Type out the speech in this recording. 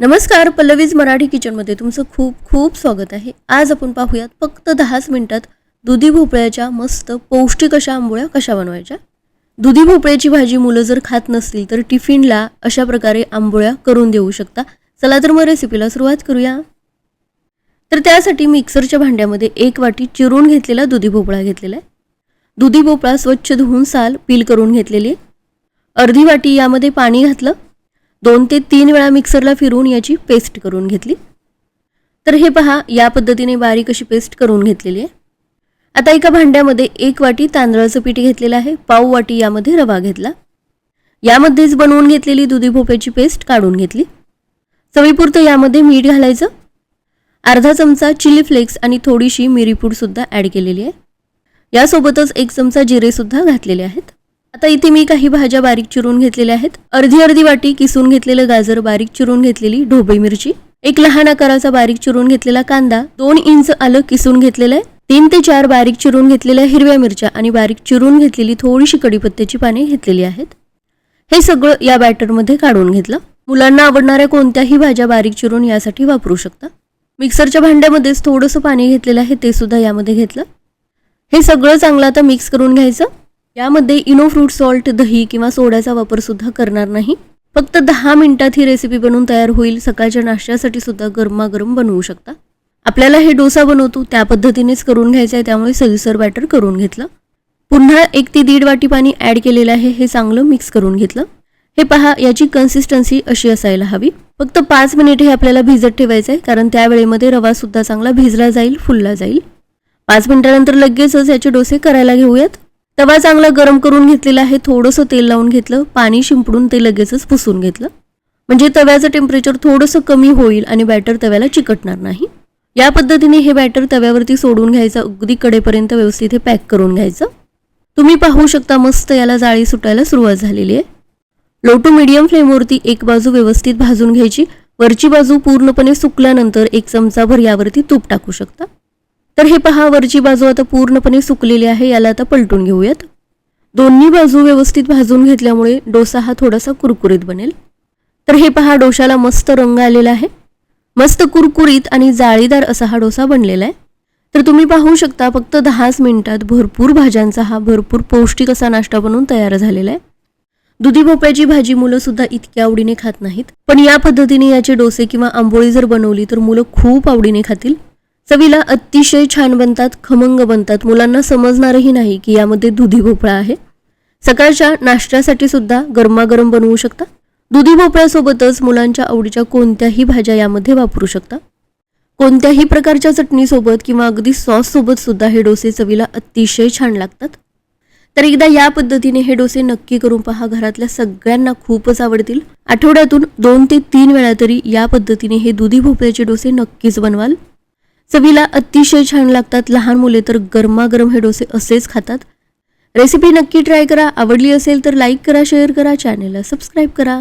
नमस्कार पल्लवीज मराठी किचनमध्ये तुमचं खूप खूप स्वागत आहे. आज आपण पाहूयात फक्त दहाच मिनिटात दुधी भोपळ्याच्या मस्त पौष्टिक अशा आंबोळ्या कशा बनवायच्या? दुधी भोपळ्याची भाजी मुलं जर खात नसतील तर टिफिनला अशा प्रकारे आंबोळ्या करून देऊ शकता. चला तर मग रेसिपीला सुरुवात करूया. तर त्यासाठी मिक्सरच्या भांड्यामध्ये एक वाटी चिरून घेतलेला दुधी भोपळा घेतलेला आहे. दुधी भोपळा स्वच्छ धुवून साल पील करून घेतलेली अर्धी वाटी यामध्ये पाणी घातलं. दोन ते तीन वेळा मिक्सरला फिरवून याची पेस्ट करून घेतली. तर हे पहा या पद्धतीने बारीक अशी पेस्ट करून घेतलेली आहे. आता एका भांड्यामध्ये एक वाटी तांदळाचं पीठ घेतलेलं आहे पाव वाटी यामध्ये रवा घेतला. यामध्येच बनवून घेतलेली दुधी भोप्याची पेस्ट काढून घेतली. चवीपुरतं यामध्ये मीठ घालायचं. अर्धा चमचा चिली फ्लेक्स आणि थोडीशी मिरीपूडसुद्धा ॲड केलेली आहे. यासोबतच एक चमचा जिरेसुद्धा घातलेले आहेत. आता इथे मी काही भाज्या बारीक चिरून घेतलेल्या आहेत. अर्धी अर्धी वाटी किसून घेतलेलं गाजर बारीक चिरून घेतलेली ढोबळी मिरची एक लहान आकाराचा बारीक चिरून घेतलेला कांदा दोन इंच आलं किसून घेतलेलं आहे. तीन ते चार बारीक चिरून घेतलेल्या हिरव्या मिरच्या आणि बारीक चिरून घेतलेली थोडीशी कडीपत्त्याची पाने घेतलेली आहेत. हे सगळं या बॅटरमध्ये काढून घेतलं. मुलांना आवडणाऱ्या कोणत्याही भाज्या बारीक चिरून यासाठी वापरू शकता. मिक्सरच्या भांड्यामध्येच थोडंसं पाणी घेतलेलं आहे ते सुद्धा यामध्ये घेतलं. हे सगळं चांगलं आता मिक्स करून घ्यायचं. यामध्ये इनो फ्रूट सॉल्ट दही किंवा सोड्याचा वापर सुद्धा करणार नाही. फक्त दहा मिनिटात ही रेसिपी बनवून तयार होईल. सकाळच्या नाश्त्यासाठी सुद्धा गरमागरम बनवू शकता. आपल्याला हे डोसा बनवतो त्या पद्धतीनेच करून घ्यायचं आहे त्यामुळे सलसर बॅटर करून घेतलं. पुन्हा एक ते दीड वाटी पाणी ॲड केलेलं आहे हे चांगलं मिक्स करून घेतलं. हे पहा याची कन्सिस्टन्सी अशी असायला हवी. फक्त पाच मिनिट हे आपल्याला भिजत ठेवायचं आहे कारण त्यावेळेमध्ये रवा सुद्धा चांगला भिजला जाईल फुलला जाईल. पाच मिनिटानंतर लगेचच याचे डोसे करायला घेऊयात. तवा चांगला गरम करून घेतलेला आहे थोडंसं तेल लावून घेतलं पाणी शिंपडून ते लगेचच पुसून घेतलं. म्हणजे तव्याचं टेम्परेचर थोडंसं कमी होईल आणि बॅटर तव्याला चिकटणार नाही. या पद्धतीने हे बॅटर तव्यावरती सोडून घ्यायचं अगदी कडेपर्यंत व्यवस्थित हे पॅक करून घ्यायचं. तुम्ही पाहू शकता मस्त याला जाळी सुटायला सुरुवात झालेली आहे. लो टू मिडियम फ्लेमवरती एक बाजू व्यवस्थित भाजून घ्यायची. वरची बाजू पूर्णपणे सुकल्यानंतर एक चमचाभर यावरती तूप टाकू शकता. तर हे पहा वरची बाजू आता पूर्णपणे सुकलेली आहे याला आता पलटून घेऊयात. दोन्ही बाजू व्यवस्थित भाजून घेतल्यामुळे डोसा हा थोडासा कुरकुरीत बनेल. तर हे पहा डोशाला मस्त रंग आलेला आहे. मस्त कुरकुरीत आणि जाळीदार असा हा डोसा बनलेला आहे. तर तुम्ही पाहू शकता फक्त दहाच मिनिटात भरपूर भाज्यांचा हा भरपूर पौष्टिक असा नाश्ता बनवून तयार झालेला आहे. दुधी भोपळ्याची भाजी मुलं सुद्धा इतक्या आवडीने खात नाहीत. पण या पद्धतीने याचे डोसे किंवा आंबोळी जर बनवली तर मुलं खूप आवडीने खातील. चवीला अतिशय छान बनतात खमंग बनतात. मुलांना समजणारही नाही की यामध्ये दुधी भोपळा आहे. सकाळच्या नाश्त्यासाठी सुद्धा गरमागरम बनवू शकता. दुधी भोपळ्यासोबतच मुलांच्या आवडीच्या कोणत्याही भाज्या यामध्ये वापरू शकता. कोणत्याही प्रकारच्या चटणीसोबत किंवा अगदी सॉससोबत सुद्धा हे डोसे चवीला अतिशय छान लागतात. तर एकदा या पद्धतीने हे डोसे नक्की करून पहा. घरातल्या सगळ्यांना खूपच आवडतील. आठवड्यातून दोन ते तीन वेळा तरी या पद्धतीने हे दुधी भोपळ्याचे डोसे नक्कीच बनवाल. चवीला अतिशय छान लागतात. लहान मुले तर गरमागरम हे डोसे असेच खातात. रेसिपी नक्की ट्राय करा. आवडली असेल तर लाईक करा शेअर करा चॅनेलला सबस्क्राईब करा.